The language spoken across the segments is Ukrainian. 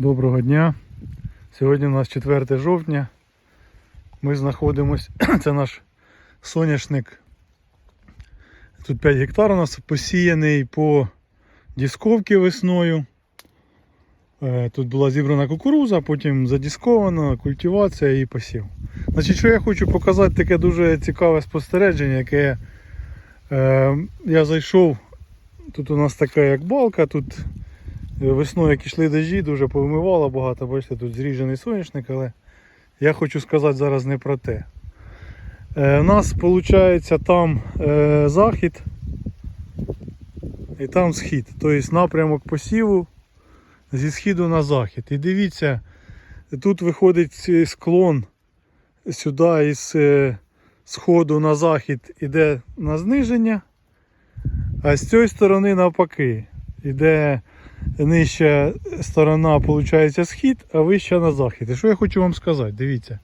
Доброго дня. Сьогодні у нас 4 жовтня. Ми знаходимось, це наш соняшник. Тут 5 гектар у нас посіяний по дісковці весною. Е, Тут була зібрана кукуруза, потім задіскована, культивація і посів. Значить, що я хочу показати таке дуже цікаве спостереження, яке е, я зайшов. Тут у нас така як балка, тут Весною, як ішли дожді, дуже повимивало багато, бачите, тут зріжений соняшник, але я хочу сказати зараз не про те. Е, у нас виходить там е, захід і там схід. Тобто напрямок посіву зі східу на захід. І дивіться, тут виходить цей склон сюди із е, сходу на захід іде на зниження, а з цієї сторони навпаки. Іде нижча сторона, виходить, схід, а вища на захід. І що я хочу вам сказати? Дивіться.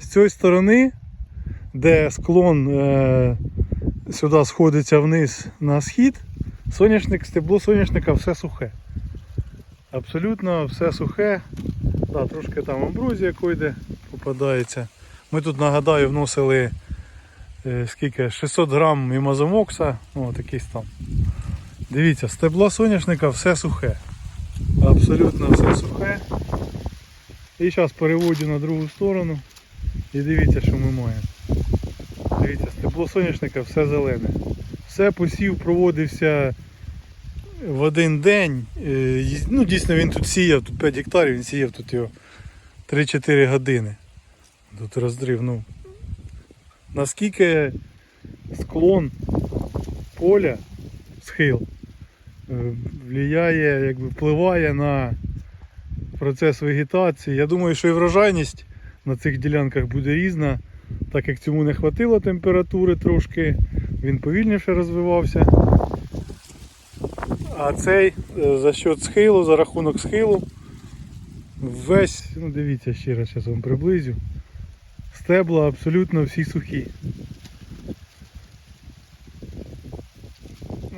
З цієї сторони, де склон е, сюди сходиться вниз на схід, соняшник, стебло соняшника все сухе. Абсолютно все сухе. Да, трошки там амброзія койде попадається. Ми тут, нагадаю, вносили е, скільки? 600 грам імазомокса, ну, такийсь там. Дивіться, стебло соняшника все сухе. Абсолютно все сухе. І зараз переводю на другу сторону. І дивіться, що ми маємо. Дивіться, стебло соняшника все зелене. Все посів проводився в один день. Е, Ну, дійсно він тут сіяв, тут 5 гектарів, він сіяв тут його 3-4 години. Тут роздрив. Ну, наскільки склон поля, схил, влияє, якби впливає на процес вегетації. Я думаю, що і врожайність на цих ділянках буде різна, так як цьому не вистачило температури трошки, він повільніше розвивався. А цей е, за счет схилу, за рахунок схилу, весь, ну дивіться ще раз, зараз вам приблизю. Стебла абсолютно всі сухі.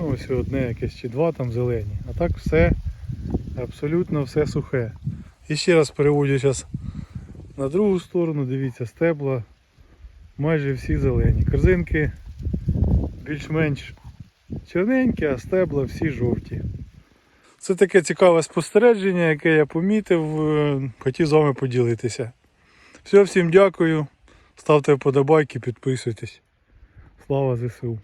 Ну, ось одне якесь чи два там зелені. А так все, абсолютно все сухе. І ще раз переводю зараз на другу сторону, дивіться, стебла майже всі зелені. Корзинки більш-менш чорненькі, а стебла всі жовті. Це таке цікаве спостереження, яке я помітив, е, хотів з вами поділитися. Все, всім дякую. Ставте вподобайки, підписуйтесь. Слава ЗСУ!